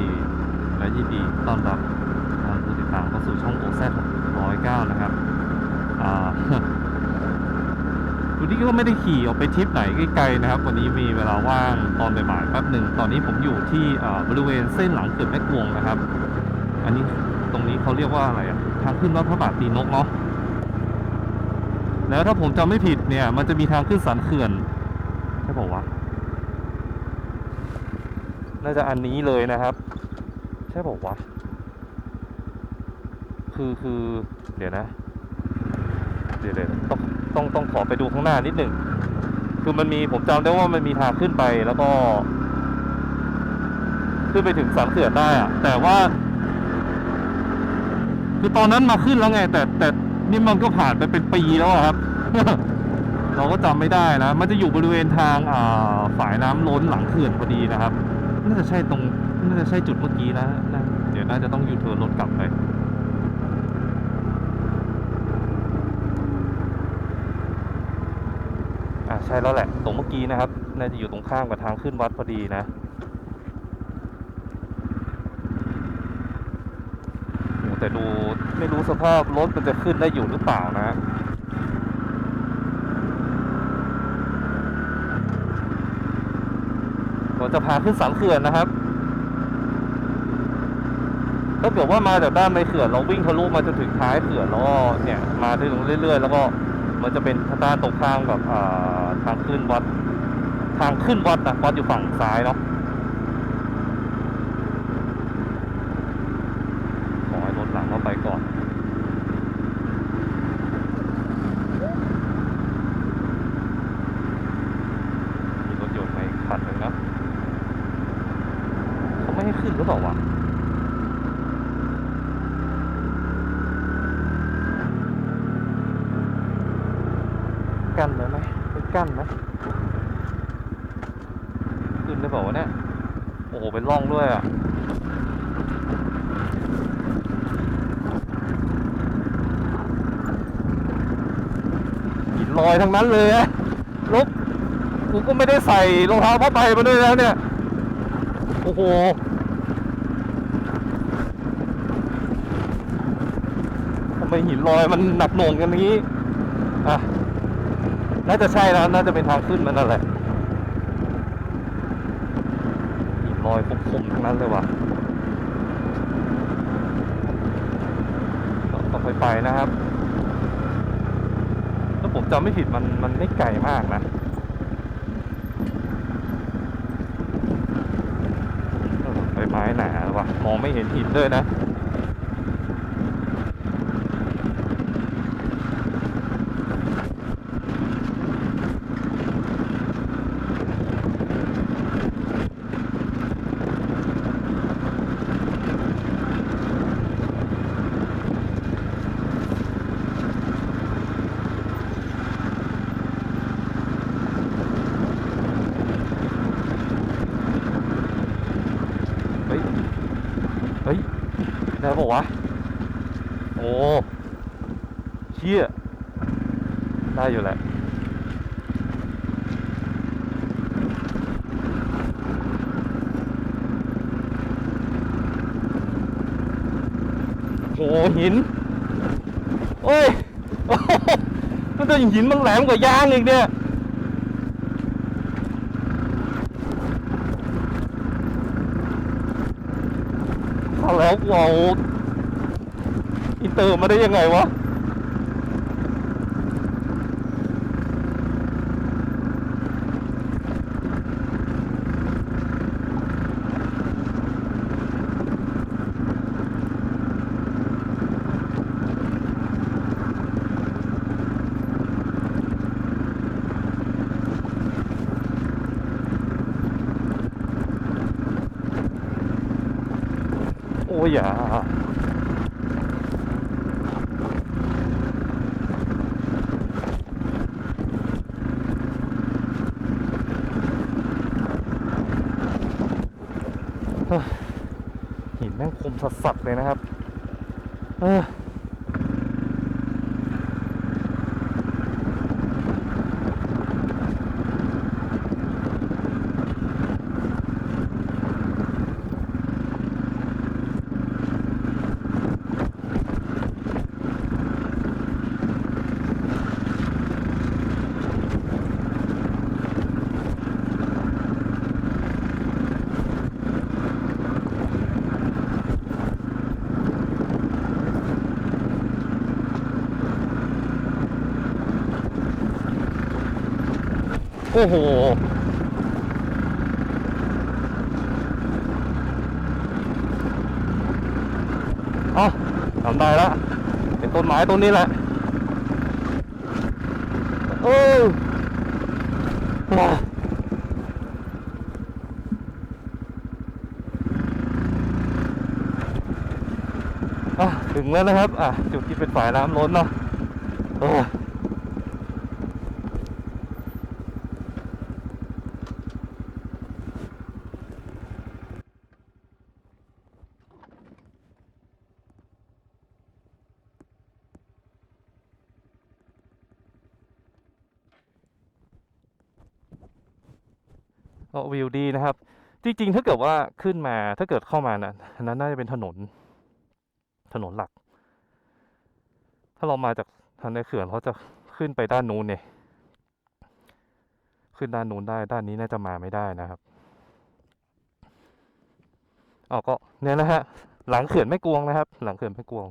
ดีและยินดีต้อนรับทางผู้ติดตามเข้าสู่ช่องโอแซร้อยเก้านะครับวันนี้ก็ไม่ได้ขี่ออกไปทริปไหนไกลๆนะครับ วันนี้มีเวลาว่างตอนบ่ายๆแป๊บหนึ่งตอนนี้ผมอยู่ที่บริเวณเส้นหลังเขื่อนแม่กวงนะครับ อันนี้ตรงนี้เขาเรียกว่าอะไรอะทางขึ้นวัดพระบาทตีนกเนาะแล้วถ้าผมจำไม่ผิดเนี่ย มันจะมีทางขึ้นสันเขื่อนใช่บอกว่าวะ น่าจะอันนี้เลยนะครับ ใช่บอกว่าวะคือคือ เดี๋ยวนะ เดี๋ยวเดี๋ยวต้องต้องต้องขอไปดูข้างหน้านิดหนึ่งคือมันมีผมจำได้ว่ามันมีทางขึ้นไปแล้วก็ ขึ้นไปถึงสันเขื่อนได้อะแต่ว่า คือตอนนั้นมาขึ้นแล้วไง แต่แต่นี่มันก็ผ่านไปเป็นปีแล้วอะครับ เราก็จำไม่ได้นะ มันจะอยู่บริเวณทางอ่าฝายน้ำล้นหลังเขื่อนพอดีนะครับ น่าจะใช่ตรง น่าจะใช่จุดเมื่อกี้นะนะเดี๋ยวน่าจะต้องยูเทิร์นรถกลับไปอ่าใช่แล้วแหละ ตรงเมื่อกี้นะครับ น่าจะอยู่ตรงข้ามกับทางขึ้นวัดพอดีนะแต่ดูไม่รู้สภาพรถมันจะขึ้นได้อยู่หรือเปล่านะ ผมจะพาขึ้นสันเขื่อนนะครับ ถ้าเกิดว่ามาจากด้านในเขื่อนเราวิ่งทะลุมาจนถึงท้ายเขื่อนแล้วก็เนี่ยมาถึงเรื่อย ๆ แล้วก็มันจะเป็นด้านตรงข้ามกับทางขึ้นวัด ทางขึ้นวัดนะวัดอยู่ฝั่งซ้ายเนาะ ขอให้รถหลังเข้าไปก่อน มีรถยนต์มาอีกคันหนึ่งนะเขาไม่ ให้ขึ้นหรือเปล่าวะกั้นเลยไหมไปกั้นไหมขึ้นได้เปล่าวะเนี่ย โอ้โห เป็นร่องด้วยอะหินลอยทั้งนั้นเลยอะลบกูก็ไม่ได้ใส่รองเท้าผ้าใบมาด้วยแล้วเนี่ย โอ้โห ทำไม หินลอยมันหนักหน่วงกันอย่างนี้อะน่าจะใช่แล้วน่าจะเป็นทางขึ้นมันนั่นแหละหินลอยคมๆทั้งนั้นเลยว่ะต้องค่อยไปนะครับถ้าผมจำไม่ผิดมันมันไม่ไกลมากนะใบไม้หนาว่ะมองไม่เห็นหินด้วยนะ เฮ้ย เฮ้ย ได้บอกวะโอ้เชี่ยได้อยู่แหละโอ้หิน โอ้ยมันจะหินมันแหลมกว่ายางอีกเนี่ย เอา แล้วเอาอินเตอร์มาได้ยังไงวะ โอ้ย่าห์หินแม่งคมสัสๆเลยนะครับ เออ โอ้โห เอาทำได้แล้วเป็นต้นไม้ต้นนี้แหละ โอ้ว้าอะถึงแล้วนะครับ อะ จุดที่เป็นฝ่ายน้ำล้นเนาะโอ้ ก็วิวดีนะครับ จริง ๆ ถ้าเกิดว่าขึ้นมาถ้าเกิดเข้ามานะอันนั้นน่าจะเป็นถนน ถนนหลัก ถ้าเรามาจากทางในเขื่อนเขาจะขึ้นไปด้านนู้นเนี่ยขึ้นด้านนู้นได้ด้านนี้น่าจะมาไม่ได้นะครับเอาก็เนี่ยนะฮะหลังเขื่อนไม่กวงนะครับ หลังเขื่อนไม่กวง